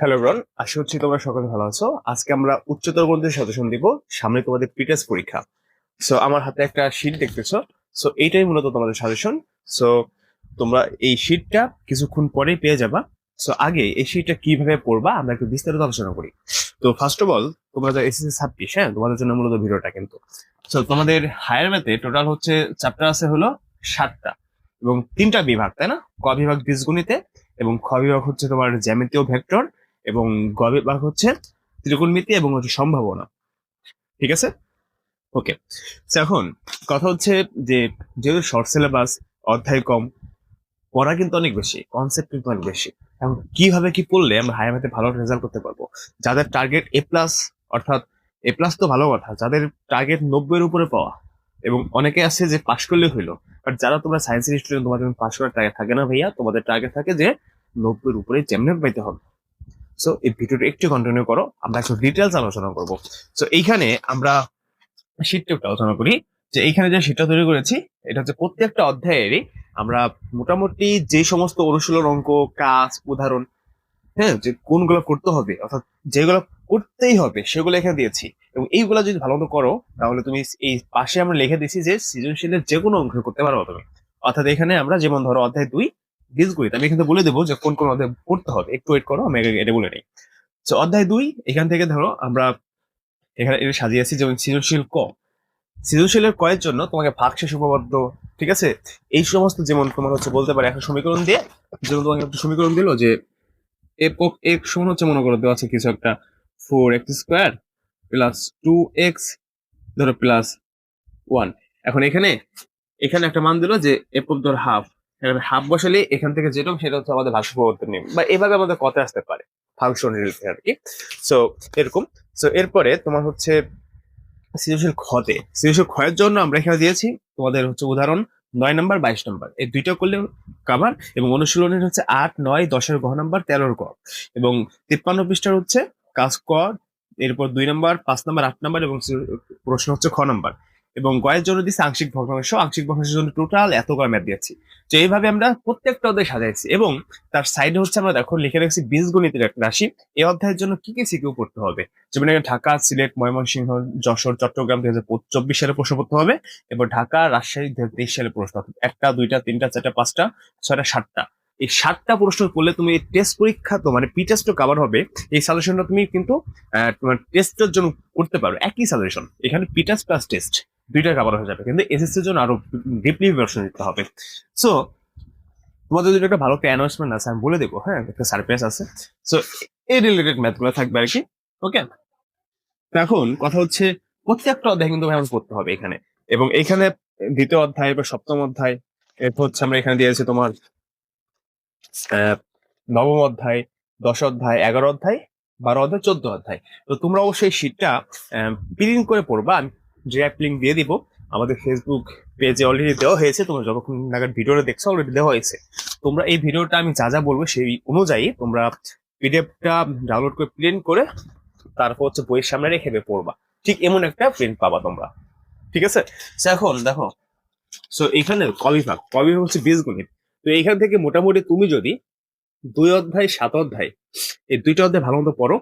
Hello ব্রন আশা করছি তোমরা সকলে ভালো আছো। আজকে আমরা উচ্চতর গণিতের সাজেশন দিব সামনে তোমাদের পিটেস পরীক্ষা। সো আমার হাতে একটা শিট দেখতেছো। সো এইটাই মূলত তোমাদের সাজেশন সো তোমরা এই শিটটা কিছুক্ষণ পরেই পেয়ে যাবা। সো আগে এই শিটটা কীভাবে পড়বা আমরা একটু বিস্তারিত আলোচনা করি। তো ফার্স্ট অফ অল তোমরা যা এসএসসি ছাব্বিশ হ্যাঁ তোমাদের জন্য মূলত ভিডিওটা কিন্তু। সো তোমাদের হায়ার ম্যাথে টোটাল হচ্ছে চ্যাপ্টার আছে হলো সাতটা। এবং তিনটা বিভাগ, তাই না? ক বিভাগ বীজগণিতে এবং খ বিভাগ হচ্ছে তোমার জ্যামিতীয় ভেক্টর এবং গ বিভাগ হচ্ছে ত্রিকোণমিতি এবং হচ্ছে সম্ভাবনা। ঠিক আছে? ওকে এখন কথা হচ্ছে যে যেহেতু শর্ট সিলেবাস অধ্যায় কম, পড়া কিন্তু অনেক বেশি কনসেপ্ট কিন্তু অনেক বেশি। এখন কীভাবে কি পড়লে আমরা হায়ার ম্যাথে ভালো রেজাল্ট করতে পারব? যাদের টার্গেট এ প্লাস অর্থাৎ এ প্লাস তো ভালো কথা, যাদের টার্গেট নব্বইয়ের উপরে পাওয়া, এবং অনেকে আছে যে পাশ করলে হইল বাট যারা তোমরা সায়েন্সের স্টুডেন্ট তোমাদের পাশ করার টার্গেট থাকে না ভাইয়া, তোমাদের টার্গেট থাকে যে নব্বইয়ের উপরে যেমনি পাইতে হবে। সো এই ভিডিওটা একটু কন্টিনিউ করো, আমরা একটু ডিটেলস আলোচনা করব। সো এইখানে আমরা শীটটা একটু আলোচনা করি, যে এইখানে যে শীটটা তৈরি করেছি, এটা হচ্ছে প্রত্যেকটা অধ্যায়েরই আমরা মোটামুটি যে সমস্ত অনুশীলন অঙ্ক, কাজ, উদাহরণ হ্যাঁ যে কোনগুলো করতে হবে, অর্থাৎ যেগুলো করতেই হবে, সেগুলো এখানে দিয়েছি। এবং এইগুলো যদি ভালো মতো করো, তাহলে তুমি এই পাশে আমরা লিখে দিয়েছি যে সৃজনশীলের যে কোনো অঙ্ক করতে পারো তুমি অর্থাৎ এখানে আমরা যেমন ধরো অধ্যায় দুই বীজগণিত আমি এখানে বলে দেবো যে কোন কোন অধ্যায় পড়তে হবে। একটু ওয়েট করো, আমি এটা বলে নিই। তো অধ্যায় দুই, এখান থেকে ধরো আমরা এখানে এটা সাজিয়েছি যেমন সৃজনশীল ক। সৃজনশীলের কয়ের জন্য তোমাকে ভাগশেষ উপপাদ্য, ঠিক আছে? এই সমস্ত যেমন তোমার হচ্ছে বলতে পারে একটা সমীকরণ দিয়ে, যেমন তোমাকে একটা সমীকরণ দিলো যে এক্স সমান হচ্ছে মনে করো দেওয়া আছে কিছু একটা four X square plus two X ধরো প্লাস ওয়ান এখন এখানে এখানে একটা মান দিলো যে অফ ধর হাফ এখানে হাফ বসালে এখান থেকে যেটা সেটা হচ্ছে আমাদের ভাষ্য পরিবর্তন নিয়ম, বা এভাবে আমাদের কথা আসতে পারে ফাংশন রিলেটেড আর কি। সো এরকম সো এরপরে তোমার হচ্ছে সৃজনশীল ক্ষতে, সৃজনশীল ক্ষয়ের জন্য আমরা এখানে দিয়েছি তোমাদের হচ্ছে উদাহরণ নয় নাম্বার বাইশ নাম্বার এই দুইটা করলে কাভার এবং অনুশীলনের হচ্ছে আট, নয়, দশের ঘ নাম্বার তেরোর ক এবং তিপ্পান্ন পৃষ্ঠার হচ্ছে কাজ ক এরপর দুই নম্বর, পাঁচ নম্বর, আট নম্বর এবং প্রশ্ন হচ্ছে খ নম্বর। এবং গয়ের জন্য দিচ্ছি আংশিক ভগ্নাংশ আংশিক ভগ্নাংশের জন্য টোটাল এত করে ম্যাথ দিয়েছি। তো এইভাবে আমরা প্রত্যেকটা অধ্যায় সাজাইছি এবং তার সাইডে হচ্ছে আমরা দেখো লিখে রাখছি বীজগণিতের একটা রাশি। এই অধ্যায়ের জন্য কি কি সিকিউ পড়তে হবে? যেমন ঢাকা, সিলেট, ময়মনসিংহ, যশোর, চট্টগ্রাম দুই হাজার চব্বিশ সালে প্রশ্ন পড়তে হবে। এবং ঢাকা, রাজশাহী দুই হাজার তেইশ সালে প্রশ্ন। একটা, দুইটা, তিনটা, চারটা, পাঁচটা, ছয়টা, সাতটা। এই সাতটা প্রশ্ন করলে তুমি এই টেস্ট পরীক্ষা তো মানে পি টেস্টও কভার হবে। এই সাজেশনটা তুমি কিন্তু তোমার টেস্টের জন্য করতে পারো। একই সাজেশন এখানে পি টেস্ট প্লাস টেস্ট দুইটা কভার হয়ে যাবে। কিন্তু এসএসসির জন্য আরও ডিপলি প্রিপারেশন নিতে হবে। সো তোমাদের যদি একটা ভালো একটা অ্যানাউন্সমেন্ট আছে আমি বলে দেবো হ্যাঁ একটা সারপ্রাইজ আছে। সো এই রিলেটেড ম্যাথগুলো থাকবে আর কি ওকে এখন কথা হচ্ছে, প্রত্যেকটা অধ্যায় কিন্তু আমার করতে হবে এখানে। এবং এখানে দ্বিতীয় অধ্যায় বা সপ্তম অধ্যায়, এরপর হচ্ছে আমরা এখানে দিয়েছি তোমার নবম অধ্যায়, দশ অধ্যায়, এগারো অধ্যায়, বারো অধ্যায়, চোদ্দ অধ্যায়। তো তোমরা অবশ্যই শীটটা প্রিন্ট করে পড়বা। আমি ড্রাইভ লিঙ্ক দিয়ে দিব। আমাদের ফেসবুক পেজে অলরেডি দেওয়া হয়েছে। তোমরা যতক্ষণ নাগাদ ভিডিওটা দেখছ অলরেডি দেওয়া হয়েছে। তোমরা এই ভিডিওটা, আমি যা যা বলব সেই অনুযায়ী তোমরা পিডিএফটা ডাউনলোড করে প্রিন্ট করে, তারপর হচ্ছে বইয়ের সামনে রেখে পড়বা। ঠিক এমন একটা প্রিন্ট পাবা তোমরা। ঠিক আছে? এখন দেখো সো এখানে কবিভাগ কবিভাগ হচ্ছে বীজগণিত। তো এইখান থেকে মোটামুটি তুমি যদি দুই অধ্যায়, সাত অধ্যায়, এই দুইটা অধ্যায় ভালো মতো পড়ো,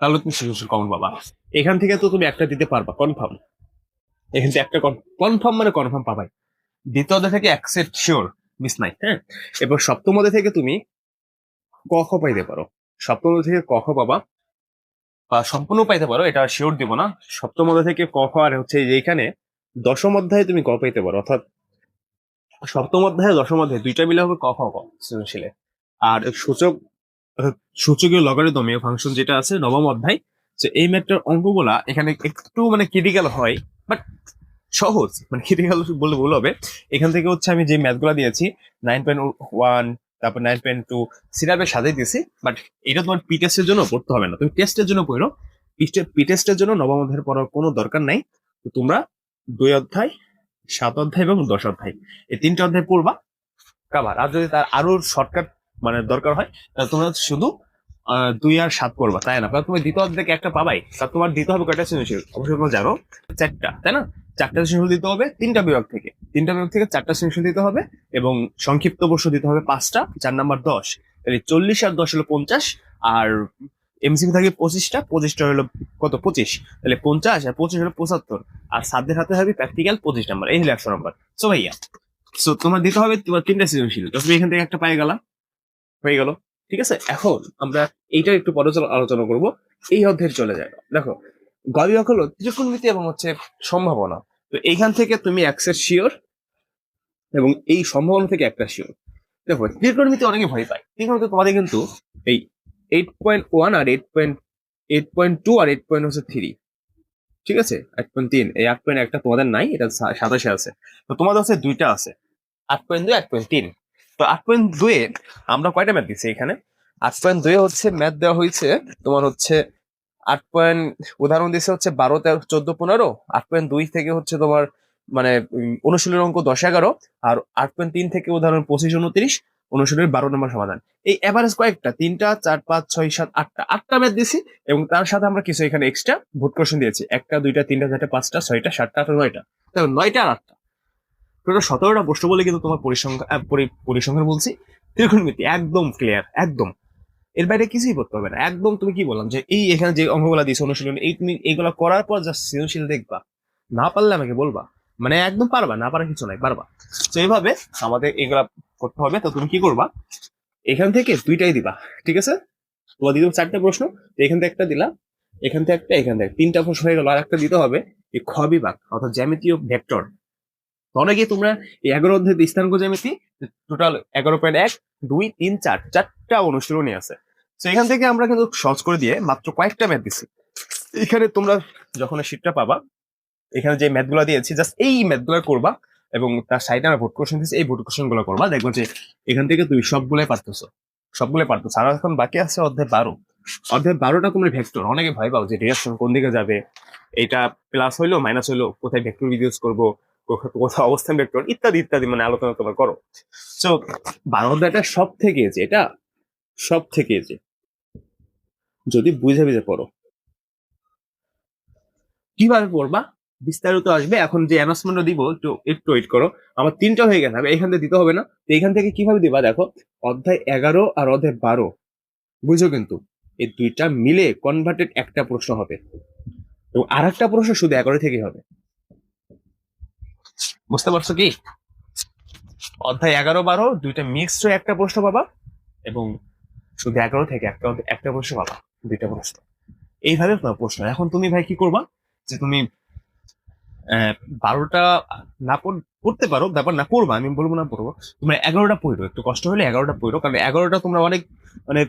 তাহলে তুমি সৃজনশীল কমন পাবা এখান থেকে তো তুমি একটা দিতে পারবা কনফার্ম এখান থেকে একটা কনফার্ম মানে কনফার্ম পাবাই। দ্বিতীয় অধ্যায় থেকে অ্যাকসেপ্ট শিওর মিস নাই হ্যাঁ? এবার সপ্তম অধ্যায় থেকে তুমি ক, খ পাইতে পারো। সপ্তম অধ্যায় থেকে ক, খ পাবা। বা সম্পূর্ণ পাইতে পারো, এটা শিওর দিব না। সপ্তম অধ্যায় থেকে ক, খ, আর হচ্ছে যে এখানে দশম অধ্যায়ে তুমি ক পাইতে পারো, অর্থাৎ সপ্তম অধ্যায়, দশম অধ্যায়, দুইটা মিলে হবে ক, খ ক সৃজনশীলে। আর সূচক, সূচকীয় লগারিদমীয় ফাংশন যেটা আছে, নবম অধ্যায়, যে এই ম্যাথটার অঙ্কগুলা এখানে একটু মানে ক্রিটিক্যাল হয় বাট সহজ মানে ক্রিটিক্যাল বলে ভুল হবে। এখান থেকে হচ্ছে আমি যে ম্যাথগুলো দিয়েছি নাইন পয়েন্ট ওয়ান তারপর নাইন পয়েন্ট টু সিরাপে সাজিয়ে দিয়েছি বাট এটা তোমার পি টেস্টের জন্য পড়তে হবে না। তুমি টেস্টের জন্য পড়ো পি টেস্টের জন্য নবম অধ্যায়ের পড়ার কোনো দরকার নাই। তো তোমরা দুই অধ্যায় সাত অধ্যায় এবং দশ অধ্যায়। এই তিনটা অধ্যায় পড়বা। কাভার আর যদি তার আরও শর্টকাট মানে দরকার হয়, তাহলে তোমরা শুধু দুই আর সাত করবা তাই না? তুমি দ্বিতীয় অধ্যায় একটা পাবাই, তা তোমার দিতে হবে কয়টা সৃজনশীল অবশ্যই তোমরা জানো, চারটা, তাই না? চারটা সৃজনশীল দিতে হবে, তিনটা বিভাগ থেকে। তিনটা বিভাগ থেকে চারটা সৃজনশীল দিতে হবে এবং সংক্ষিপ্ত প্রশ্ন দিতে হবে পাঁচটা, চার নাম্বার দশ। তাহলে চল্লিশ আর দশ হলো পঞ্চাশ, আর এমসিকিউ থাকে পঁচিশটা পঁচিশটা হলো কত? পঁচিশ। তাহলে পঞ্চাশ আর পঁচিশ হলো পঁচাত্তর। আর সাতদের হাতে হবে প্র্যাকটিক্যাল পঁচিশ নাম্বার এই হলো একশো নাম্বার সো ভাইয়া সো তোমার দিতে হবে তোমার তিনটা সৃজনশীল। তুমি এখান থেকে একটা পাই গেলা, হয়ে গেল। ঠিক আছে? এখন আমরা এইটা একটু পরে আলোচনা করব। এই অধ্যায়ে চলে যায় দেখো গবিভাগ হলো ত্রিকোণমিতি এবং হচ্ছে সম্ভাবনা। তো এইখান থেকে তুমি এক্সের শিওর এবং এই সম্ভাবনা থেকে একটা শিওর দেখো, ত্রিকোণমিতি অনেকে ভয় পায়। ত্রিকোণমিতি তোমাদের কিন্তু এই এইট পয়েন্ট ওয়ান আর eight point eight point two আর এইট পয়েন্ট হচ্ছে থ্রি ঠিক আছে আট পয়েন্ট তিন এই আট পয়েন্ট একটা তোমাদের নাই এটা সাতাশে আছে তো তোমাদের হচ্ছে দুইটা আছে আট পয়েন্ট দুই আট পয়েন্ট তিন তো আট পয়েন্ট দুয়ে আমরা কয়টা ম্যাথ দিচ্ছি এখানে আট পয়েন্ট দুয়ে হচ্ছে ম্যাথ দেওয়া হয়েছে তোমার হচ্ছে আট পয়েন্ট উদাহরণ দিচ্ছে হচ্ছে বারো তেরো চোদ্দ পনেরো আট পয়েন্ট দুই থেকে হচ্ছে তোমার মানে অনুশীলনের অঙ্ক দশ এগারো আর আট পয়েন্ট তিন থেকে উদাহরণ পঁচিশ উনত্রিশ অনুশীলনের বারো নম্বর সমাধান। এই এভারেজ কয়েকটা তিনটা চার পাঁচ ছয় সাত আটটা আটটা ম্যাথ দিয়েছি এবং তার সাথে আমরা কিছু এখানে এক্সট্রা ভোট কোশ্চেন দিয়েছি। একটা দুইটা তিনটা চারটা পাঁচটা ছয়টা সাতটা আটটা নয়টা। দেখো নয়টা আর আটটা। টোটাল সতেরোটা প্রশ্ন বলে কিন্তু তোমার পরিসংখ্যান আহ, পরি- পরিসংখ্যান বলছি ত্রিকোণমিতি একদম ক্লিয়ার একদম। এর বাইরে কিছুই করতে হবে না। একদম তুমি কি বললাম যে এই এখানে যে অঙ্কগুলা দিয়েছে অনুশীলন এই তুমি এইগুলা করার পর যা সৃজনশীল দেখবা। না পারলে আমাকে বলবা। মানে একদম পারবা না পারা কিছু নাই, পারবা। তো এইভাবে আমাদের এগুলা করতে হবে। তো তুমি কি করবা? এখান থেকে দুইটাই দিবা, ঠিক আছে? তোমার দিলাম চারটা প্রশ্ন এখান থেকে একটা দিলা এখান থেকে একটা, এখান থেকে তিনটা প্রশ্ন হয়ে গেল, আর একটা দিতে হবে এই খ বিভাগ, অর্থাৎ জ্যামিতীয় ভেক্টর। অনেকে তোমরা এই এগারো অধ্যায় স্থানাঙ্ক জ্যামিতি টোটাল এগারো পয়েন্ট এক, দুই, তিন, চার, চারটা অনুশীলনী আছে। তো এখান থেকে আমরা কিন্তু সহজ করে দিয়ে মাত্র কয়েকটা ম্যাথ দিছি। এখানে তোমরা যখন শীটটা পাবা এখানে যে ম্যাথগুলো দিয়েছি জাস্ট এই ম্যাথগুলো করবা এবং তার সাইডে আমরা ভোট কোশ্চেন দিয়েছি, এই ভোট কোশ্চেনগুলো করবা। দেখব যে এখান থেকে তুমি সবগুলোই পারতেছো সবগুলোই পারতেছো। আর এখন বাকি আছে অধ্যায় বারো। অধ্যায় বারোটা তোমরা ভেক্টর অনেকে ভয় পাও যে রিয়াকশন কোন দিকে যাবে, এটা প্লাস হইল মাইনাস হইল, কোথায় ভেক্টর ইউজ করব, কোথা- কোথাও অবস্থান ভেক্টর ইত্যাদি ইত্যাদি মানে আলোচনা তোমরা করো। তো বারো অধ্যায়টা সব থেকে যে, এটা সব থেকে যে, যদি বুঝে বুঝে পড়ো। কীভাবে পড়বা? বিস্তারিত আসবে। এখন যে অ্যানাউন্সমেন্টটা দিব, একটু একটু ওয়েট করো। আমার তিনটা হয়ে গেছে এখান থেকে দিতে হবে না। তো এখান থেকে কীভাবে দিবা? দেখো, অধ্যায় এগারো আর অধ্যায় বারো। বুঝো কিন্তু, এই দুইটা মিলে কনভার্টেড একটা প্রশ্ন হবে। এবং আর একটা প্রশ্ন শুধু এগারো থেকে হবে। বুঝতে পারছ কি? অধ্যায় এগারো বারো, দুইটা মিক্সড একটা প্রশ্ন পাবা এবং শুধু এগারো থেকে একটা একটা প্রশ্ন পাবা, দুইটা প্রশ্ন। এইভাবে প্রশ্ন। এখন তুমি ভাই কি করবা? যে তুমি বারোটা না পড়- পড়তে পারো, ব্যাপার না, পড়বা, আমি বলব না পড়ব। তোমরা এগারোটা পড়ো, একটু কষ্ট হলে এগারোটা পড়ো, কারণ এগারোটা তোমরা অনেক মানে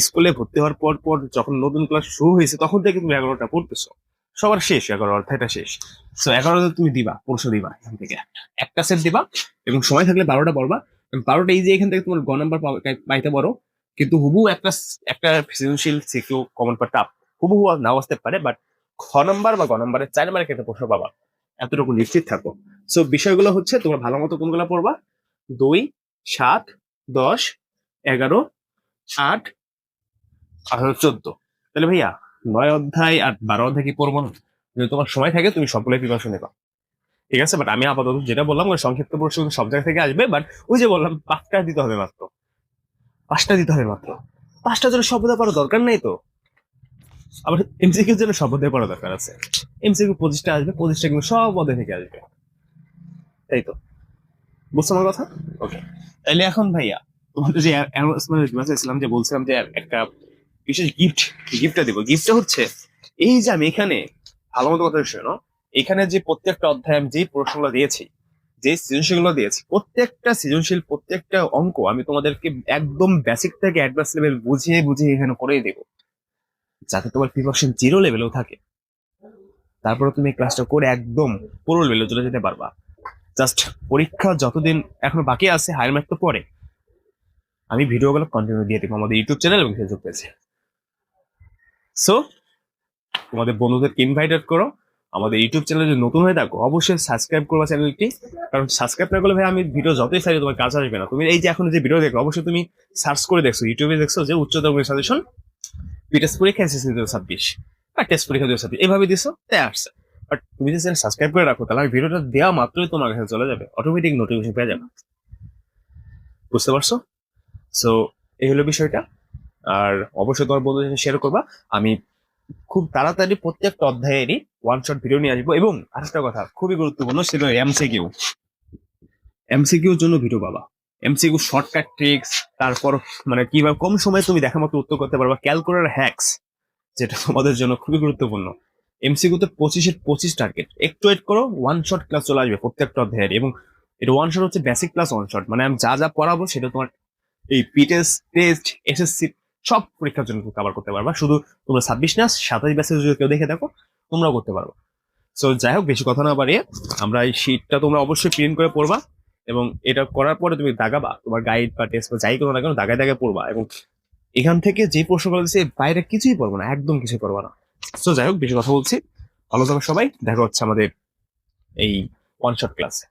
স্কুলে ভর্তি হওয়ার পর পর যখন নতুন ক্লাস শুরু হয়েছে, তখন থেকে তুমি এগারোটা পড়তেছো। সবার শেষ, এগারো অধ্যায়টা শেষ। তো এগারোটা তুমি দিবা পরশু দিবা এখান থেকে। একটা সেট দিবা, এবং সময় থাকলে বারোটা পড়বা। বারোটা এই যে এখান থেকে তোমার গ নাম্বার পাইতে পারো। কিন্তু হুবু একটা একটা সৃজনশীল সিকিউ কমন পার্ট আপ হুবু নাও আসতে পারে বাট খ নাম্বার বা গ নাম্বারের চার নাম্বারে একটা প্রশ্ন পাবা। এতটুকু নিশ্চিত থাকো। সো বিষয়গুলো হচ্ছে তোমরা ভালো মতো কোনগুলো পড়বা? দুই, সাত, দশ, এগারো, আট, আঠারো, চোদ্দ। তাহলে ভাইয়া, নয় অধ্যায় আর বারো অধ্যায় কি পড়ব যদি তোমার সময় থাকে, তুমি সবগুলোই প্রিপারেশন নেবা। ঠিক আছে? বাট আমি আপাতত যেটা বললাম সংক্ষিপ্ত প্রশ্ন সব জায়গা থেকে আসবে বাট ওই যে বললাম, পাঁচটা দিতে হবে মাত্র। পাঁচটা দিতে হবে মাত্র। পাঁচটা জন্য শব্দ পড়ার দরকার নেই তো? আবার এমসিকিউর জন্য শব্দ পড়া দরকার আছে। এমসিকিউ পঁচিশটা আসবে, পঁচিশটা কিন্তু সব পদে থেকে আসবে। তাই তো। বুঝছ আমার কথা? ওকে তাহলে এখন ভাইয়া, তোমাদের যে অ্যানাউন্সমেন্ট যে বলছিলাম যে একটা বিশেষ গিফট গিফটটা দিব। গিফটটা হচ্ছে, এই যে আমি এখানে, ভালো মতো কথা শোনো এখানে যে প্রত্যেকটা অধ্যায় আমি যে প্রশ্নগুলো দিয়েছি যে সৃজনশীলগুলো দিয়েছি, প্রত্যেকটা সৃজনশীল, প্রত্যেকটা অঙ্ক আমি তোমাদেরকে একদম বেসিক থেকে অ্যাডভান্স লেভেল বুঝিয়ে বুঝিয়ে এখানে করেই দেবো। যাতে তোমার প্রিপারেশন জিরো লেভেলেও থাকে। তারপরে তুমি ক্লাসটা করে একদম পুরো লেভেলে চলে যেতে পারবা। জাস্ট পরীক্ষা যতদিন এখনও বাকি আছে হায়ার ম্যাথ তো পরে। আমি ভিডিওগুলো কন্টিনিউ দিয়ে দেবো আমাদের ইউটিউব চ্যানেল এবং ফেসবুক পেজে সো তোমাদের বন্ধুদেরকে ইনভাইটেড করো। আমাদের ইউটিউব চ্যানেলে যদি নতুন হয়ে থাকো, অবশ্যই সাবস্ক্রাইব করবা চ্যানেলটি কারণ সাবস্ক্রাইব না করলে ভাই, আমি ভিডিও যতই চাই তোমার কাছে আসবে না। তুমি এই যে এখন যে ভিডিও দেখো অবশ্যই তুমি সার্চ করে দেখছ ইউটিউবে দেখছ যে উচ্চতর সাজেশন বিটেস পরীক্ষা এসেছে দু ছাব্বিশ বা টেস্ট পরীক্ষা দু ছাব্বিশ। এভাবে দিছো তাই আসছে। বাট তুমি যদি সাবস্ক্রাইব করে রাখো, তাহলে আমি ভিডিওটা দেওয়া মাত্রই তোমার কাছে চলে যাবে। অটোমেটিক নোটিফিকেশন পেয়ে যাবে। বুঝতে পারছ? সো এই হলো বিষয়টা। আর অবশ্যই তোমার বন্ধুদের সাথে শেয়ার করবা। আমি খুব তাড়াতাড়ি প্রত্যেকটা অধ্যায়েরই ওয়ান শট ভিডিও নিয়ে আসব। এবং আরেকটা কথা, খুবই গুরুত্বপূর্ণ, সেটা এমসিকিউ এমসিকিউর জন্য ভিডিও পাবা। এমসিকিউ শর্টকাট ট্রিক্স তারপর মানে কীভাবে কম সময়ে তুমি দেখা মতো উত্তর করতে পারবা ক্যালকুলেটর হ্যাক্স যেটা তোমাদের জন্য খুবই গুরুত্বপূর্ণ। এমসিকিউতে পঁচিশের পঁচিশ টার্গেট একটু ওয়েট করো ওয়ান শট ক্লাস চলে আসবে প্রত্যেকটা অধ্যায়ের এবং এটা ওয়ান শট হচ্ছে বেসিক ক্লাস ওয়ান শট মানে আমি যা যা পড়াবো সেটা তোমার এই পিটেস টেস্ট এসএসসি সব পরীক্ষার জন্য কভার করতে পারবা। শুধু তোমরা ছাব্বিশ না, সাতাশ ব্যাচে যদি কেউ দেখে দেখো, তোমরাও করতে পারবে। সো যাই হোক, বেশি কথা না বাড়িয়ে আমরা এই শীটটা তোমরা অবশ্যই প্রিন্ট করে পড়বা। এবং এটা করার পরে তুমি দাগাবা তোমার গাইড বা টেস্ট বা যাই করো না কেন, দাগায় দাগায় পড়বা এবং এখান থেকে যে প্রশ্নগুলো দিচ্ছে বাইরে কিছুই পড়ব না, একদম কিছু পড়ব না। তো যাই হোক, বেশি কথা বলছি। ভালো থাকো সবাই। দেখা হচ্ছে আমাদের এই ওয়ান শট ক্লাসে